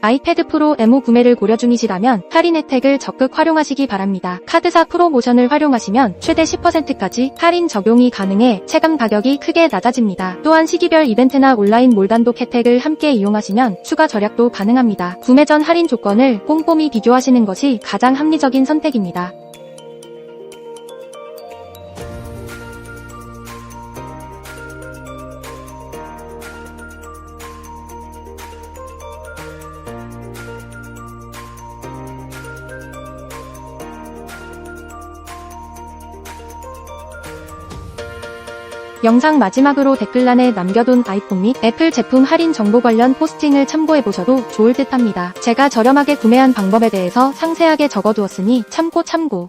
아이패드 프로 M5 구매를 고려 중이시라면 할인 혜택을 적극 활용하시기 바랍니다. 카드사 프로모션을 활용하시면 최대 10%까지 할인 적용이 가능해 체감 가격이 크게 낮아집니다. 또한 시기별 이벤트나 온라인 몰단독 혜택을 함께 이용하시면 추가 절약도 가능합니다. 구매 전 할인 조건을 꼼꼼히 비교하시는 것이 가장 합리적인 선택입니다. 영상 마지막으로 댓글란에 남겨둔 아이폰 및 애플 제품 할인 정보 관련 포스팅을 참고해보셔도 좋을 듯 합니다. 제가 저렴하게 구매한 방법에 대해서 상세하게 적어두었으니 참고 참고.